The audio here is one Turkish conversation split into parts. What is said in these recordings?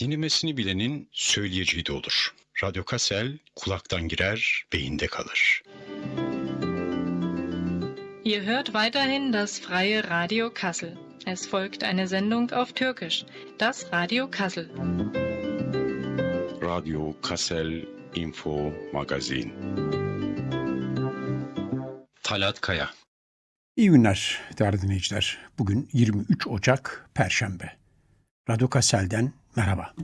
Dinlemesini bilenin söyleyeceği de olur. Radyo Kassel kulaktan girer, beyinde kalır. Ihr hört weiterhin das freie Radio Kassel. Es folgt eine Sendung auf Türkisch, das Radio Kassel. Radyo Kassel Info Magazin. Talat Kaya İyi günler değerli dinleyiciler. Bugün 23 Ocak Perşembe. Radyo Kassel'den merhaba.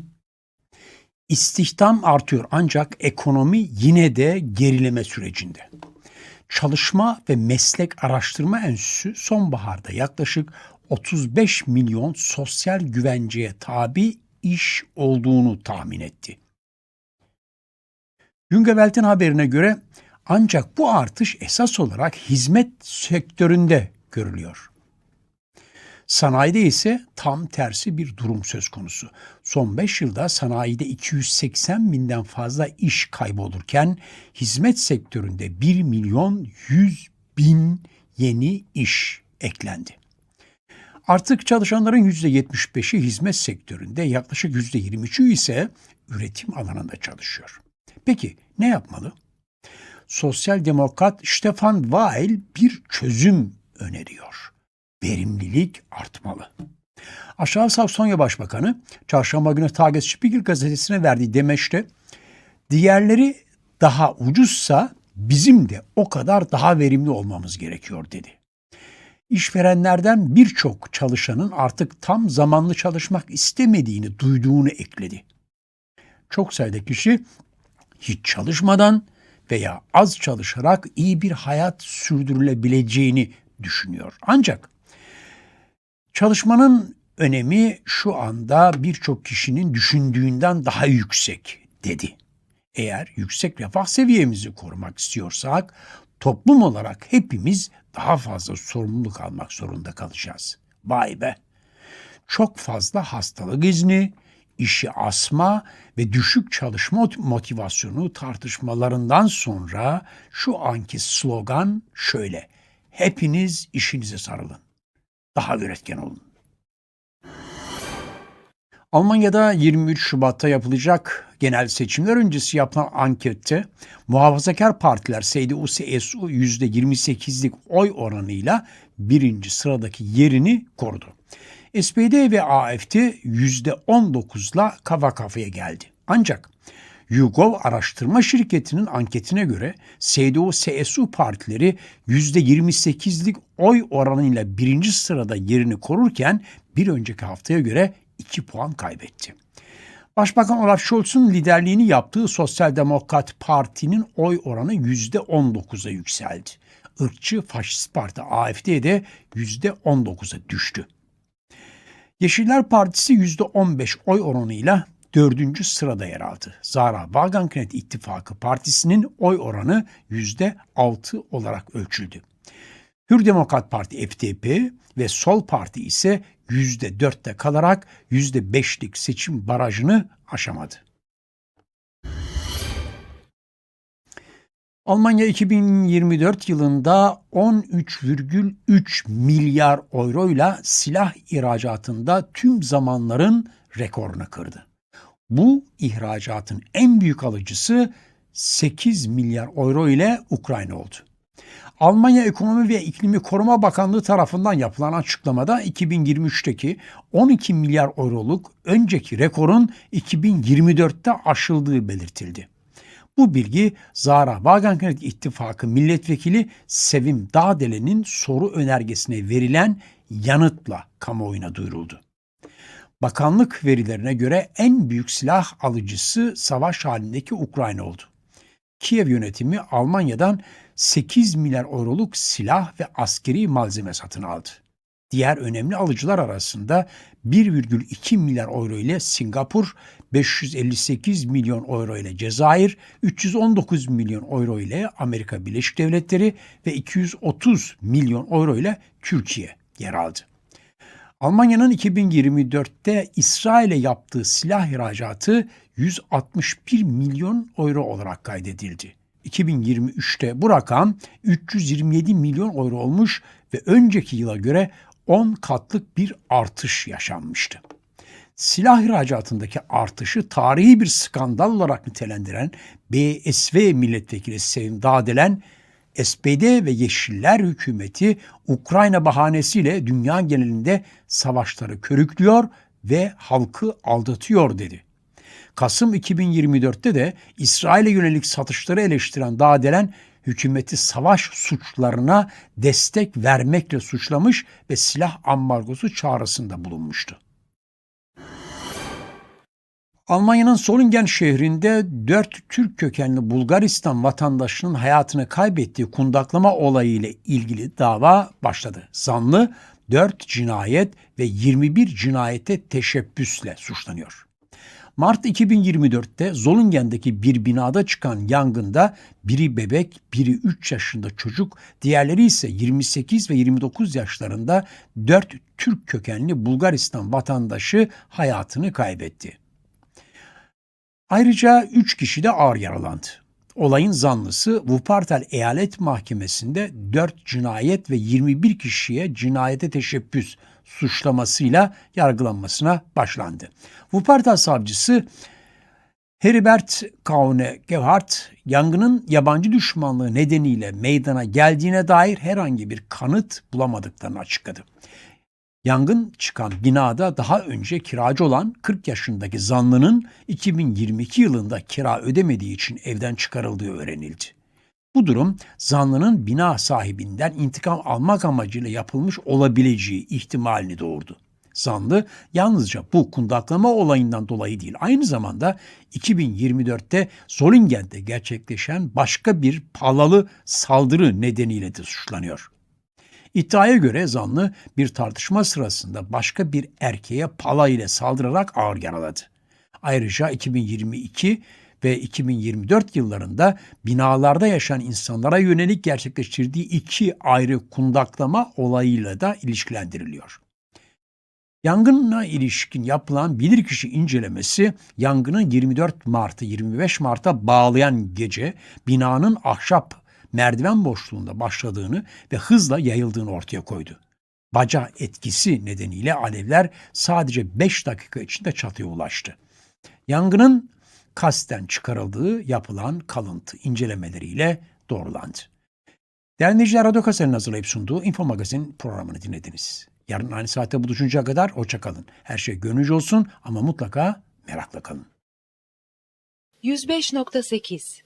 İstihdam artıyor ancak ekonomi yine de gerileme sürecinde. Çalışma ve Meslek Araştırma Enstitüsü sonbaharda yaklaşık 35 milyon sosyal güvenceye tabi iş olduğunu tahmin etti. Jungewelt'in haberine göre ancak bu artış esas olarak hizmet sektöründe görülüyor. Sanayide ise tam tersi bir durum söz konusu. Son 5 yılda sanayide 280 binden fazla iş kaybolurken hizmet sektöründe 1 milyon 100 bin yeni iş eklendi. Artık çalışanların %75'i hizmet sektöründe, yaklaşık %23'ü ise üretim alanında çalışıyor. Peki ne yapmalı? Sosyal Demokrat Stefan Weil bir çözüm öneriyor. Verimlilik artmalı. Aşağı Saksonya Başbakanı çarşamba günü Tagesspiegel gazetesine verdiği demeçte diğerleri daha ucuzsa bizim de o kadar daha verimli olmamız gerekiyor dedi. İşverenlerden birçok çalışanın artık tam zamanlı çalışmak istemediğini duyduğunu ekledi. Çok sayıda kişi hiç çalışmadan veya az çalışarak iyi bir hayat sürdürülebileceğini düşünüyor. Ancak çalışmanın önemi şu anda birçok kişinin düşündüğünden daha yüksek dedi. Eğer yüksek refah seviyemizi korumak istiyorsak toplum olarak hepimiz daha fazla sorumluluk almak zorunda kalacağız. Vay be! Çok fazla hastalık izni, işi asma ve düşük çalışma motivasyonu tartışmalarından sonra şu anki slogan şöyle. Hepiniz işinize sarılın. Daha üretken olun. Almanya'da 23 Şubat'ta yapılacak genel seçimler öncesi yapılan ankette muhafazakar partiler CDU-CSU %28'lik oy oranıyla birinci sıradaki yerini korudu. SPD ve AFD %19'la kafa kafaya geldi. Ancak YouGov araştırma şirketinin anketine göre CDU-CSU partileri %28'lik oy oranıyla birinci sırada yerini korurken bir önceki haftaya göre 2 puan kaybetti. Başbakan Olaf Scholz'un liderliğini yaptığı Sosyal Demokrat Parti'nin oy oranı %19'a yükseldi. Irkçı Faşist Parti AFD %19'a düştü. Yeşiller Partisi %15 oy oranıyla dördüncü sırada yer aldı. Zara Wagenknecht İttifakı Partisi'nin oy oranı %6 olarak ölçüldü. Hür Demokrat Parti FDP ve Sol Parti ise %4'te kalarak %5'lik seçim barajını aşamadı. Almanya 2024 yılında 13,3 milyar euroyla silah ihracatında tüm zamanların rekorunu kırdı. Bu ihracatın en büyük alıcısı 8 milyar euro ile Ukrayna oldu. Almanya Ekonomi ve İklimi Koruma Bakanlığı tarafından yapılan açıklamada 2023'teki 12 milyar euroluk önceki rekorun 2024'te aşıldığı belirtildi. Bu bilgi Zara Wagenknecht İttifakı Milletvekili Sevim Dağdelen'in soru önergesine verilen yanıtla kamuoyuna duyuruldu. Bakanlık verilerine göre en büyük silah alıcısı savaş halindeki Ukrayna oldu. Kiev yönetimi Almanya'dan 8 milyar euroluk silah ve askeri malzeme satın aldı. Diğer önemli alıcılar arasında 1,2 milyar euro ile Singapur, 558 milyon euro ile Cezayir, 319 milyon euro ile Amerika Birleşik Devletleri ve 230 milyon euro ile Türkiye yer aldı. Almanya'nın 2024'te İsrail'e yaptığı silah ihracatı 161 milyon euro olarak kaydedildi. 2023'te bu rakam 327 milyon euro olmuş ve önceki yıla göre 10 katlık bir artış yaşanmıştı. Silah ihracatındaki artışı tarihi bir skandal olarak nitelendiren BSV milletvekili Sevim Dağdelen, SPD ve Yeşiller hükümeti Ukrayna bahanesiyle dünya genelinde savaşları körüklüyor ve halkı aldatıyor dedi. Kasım 2024'te de İsrail'e yönelik satışları eleştiren Dağdelen hükümeti savaş suçlarına destek vermekle suçlamış ve silah ambargosu çağrısında bulunmuştu. Almanya'nın Solingen şehrinde dört Türk kökenli Bulgaristan vatandaşının hayatını kaybettiği kundaklama olayı ile ilgili dava başladı. Zanlı 4 cinayet ve 21 cinayete teşebbüsle suçlanıyor. Mart 2024'te Zolingen'deki bir binada çıkan yangında biri bebek, biri 3 yaşında çocuk, diğerleri ise 28 ve 29 yaşlarında 4 Türk kökenli Bulgaristan vatandaşı hayatını kaybetti. Ayrıca 3 kişi de ağır yaralandı. Olayın zanlısı Wuppertal Eyalet Mahkemesi'nde 4 cinayet ve 21 kişiye cinayete teşebbüs suçlamasıyla yargılanmasına başlandı. Wuppertal savcısı Heribert Kaune Gebhardt, yangının yabancı düşmanlığı nedeniyle meydana geldiğine dair herhangi bir kanıt bulamadıklarını açıkladı. Yangın çıkan binada daha önce kiracı olan 40 yaşındaki zanlının 2022 yılında kira ödemediği için evden çıkarıldığı öğrenildi. Bu durum zanlının bina sahibinden intikam almak amacıyla yapılmış olabileceği ihtimalini doğurdu. Zanlı yalnızca bu kundaklama olayından dolayı değil, aynı zamanda 2024'te Zolingen'de gerçekleşen başka bir palalı saldırı nedeniyle de suçlanıyor. İddiaya göre zanlı bir tartışma sırasında başka bir erkeğe pala ile saldırarak ağır yaraladı. Ayrıca 2022 ve 2024 yıllarında binalarda yaşayan insanlara yönelik gerçekleştirdiği iki ayrı kundaklama olayıyla da ilişkilendiriliyor. Yangına ilişkin yapılan bilirkişi incelemesi yangının 24 Mart'ı 25 Mart'a bağlayan gece binanın ahşap merdiven boşluğunda başladığını ve hızla yayıldığını ortaya koydu. Baca etkisi nedeniyle alevler sadece 5 dakika içinde çatıya ulaştı. Yangının kasten çıkarıldığı yapılan kalıntı incelemeleriyle doğrulandı. Değerli dinleyiciler, Radyo Kasel'in hazırlayıp sunduğu Info Magazin programını dinlediniz. Yarın aynı saatte buluşuncaya kadar hoşça kalın. Her şey gönlünüzce olsun ama mutlaka merakla kalın. 105.8